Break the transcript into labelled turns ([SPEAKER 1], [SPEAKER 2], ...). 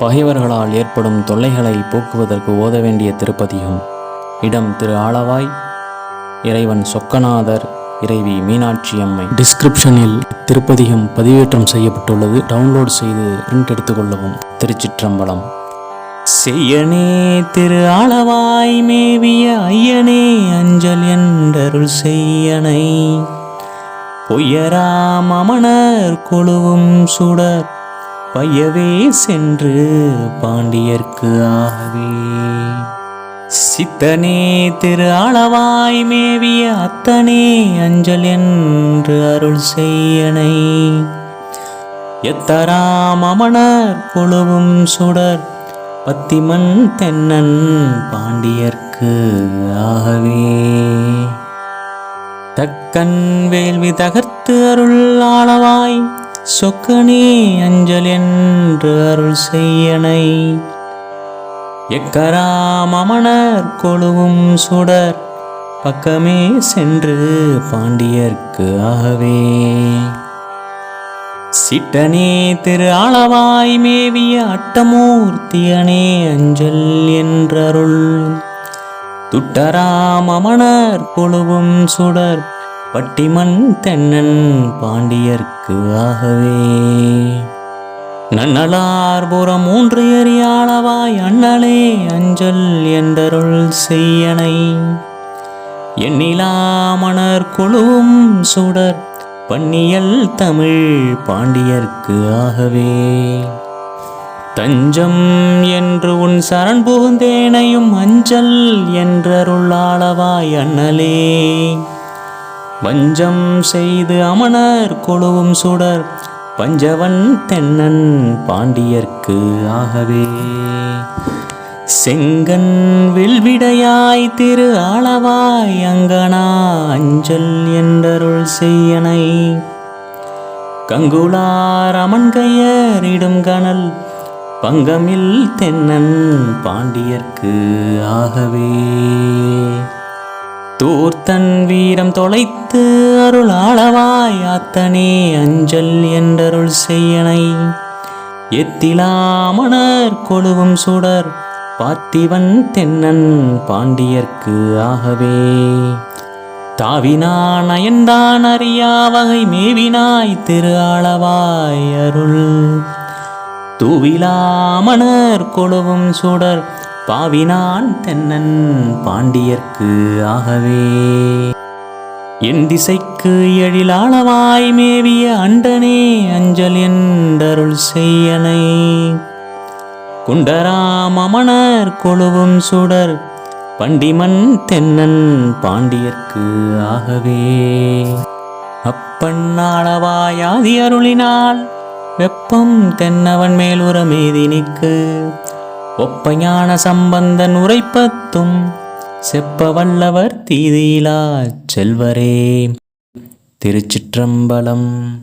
[SPEAKER 1] பகைவர்களால் ஏற்படும் தொல்லைகளை போக்குவதற்கு ஓத வேண்டிய திருப்பதியும். இடம் திரு ஆளவாய் இறைவன் சொக்கநாதர் இறைவி மீனாட்சி அம்மை. டிஸ்கிரிப்ஷனில் திருப்பதிகம் பதிவேற்றம் செய்யப்பட்டுள்ளது. டவுன்லோட் செய்து பிரிண்ட் எடுத்துக்கொள்ளவும். திருச்சிற்றம்பலம். செய்யனே திரு ஆளவாய் மேவிய ஐயனே அஞ்சல் என்றருள் செய்யனை. பொய்யராம் அமணர் கொழுவும் சுடர் பையவே சென்று பாண்டியர்க்கு ஆகவே. சித்தனே திரு அளவாய் மேவிய அத்தனே அஞ்சல் என்று அருள் செய்யனை. எத்தராம் அமணர் குழுவும் சுடர் பத்திமன் தென்னன் பாண்டியர்க்கு ஆகவே. தக்கன் வேள்வி தகர்த்து அருள் ஆளவாய் சொக்கனே அஞ்சல் என்று அருள் செய்யனை. எக்கராம் கொழுவும் சுடர் பக்கமே சென்று பாண்டியர்க்கு ஆகவே. சிட்டனே திரு ஆளவாய் மேவிய அட்டமூர்த்தியனே அஞ்சல் என்றருள். துட்டராமணர் கொழுவும் சுடர் பட்டிமன் தென்னன் பாண்டியர்க்கு ஆகவே. நன்னலார்புறம் மூன்று எரியாளவாய் அண்ணலே அஞ்சல் என்றருள் செய்யனை. எண்ணிலாமணர் குழுவும் சுடர் பன்னியல் தமிழ் பாண்டியர்க்கு ஆகவே. தஞ்சம் என்று உன் சரண் புகுந்தேனையும் அஞ்சல் என்றருள் ஆளவாய் அண்ணலே. வஞ்சம் செய்து அமணர் கொழுவும் சுடர் பஞ்சவன் தென்னன் பாண்டியர்க்கு ஆகவே. செங்கன் வில்விடையாய் திரு ஆளவாய் அங்கனா அஞ்சல் என்றருள் செய்யனை. கங்குளார் அமன்கையரிடும் கனல் பங்கமில் தென்னன் பாண்டியர்க்கு ஆகவே. தூர்த்தன் வீரம் தொலைத்து அருள் ஆளவாய் அத்தனே அஞ்சல் என்றருள் செய்யனை. எத்திலாமணர் கொழுவும் சுடர் பார்த்திவன் தென்னன் பாண்டியர்க்கு ஆகவே. தாவினான் அயன்தான் அறியா வகை மேவினாய் திரு ஆளவாய் அருள். தூவிலாமணர் கொழுவும் சுடர் பாவினான் தென்னன் பாண்டியர்க்கு ஆகவே. என் திசைக்கு எழிலாளவாய் மேவிய அண்டனே அஞ்சல் என்றருள் செய்யனை குண்டராம் அமணர் கொழுவும் சுடர் பண்டிமன் தென்னன் பாண்டியர்க்கு ஆகவே. அப்பண்ணாளவாயாதி அருளினால் வெப்பம் தென்னவன் மேலுற மேதினிக்கு ஒப்பஞான சம்பந்தன் உரைப்பத்தும் செப்ப வல்லவர் தீதியிலா செல்வரே. திருச்சிற்றம்பலம்.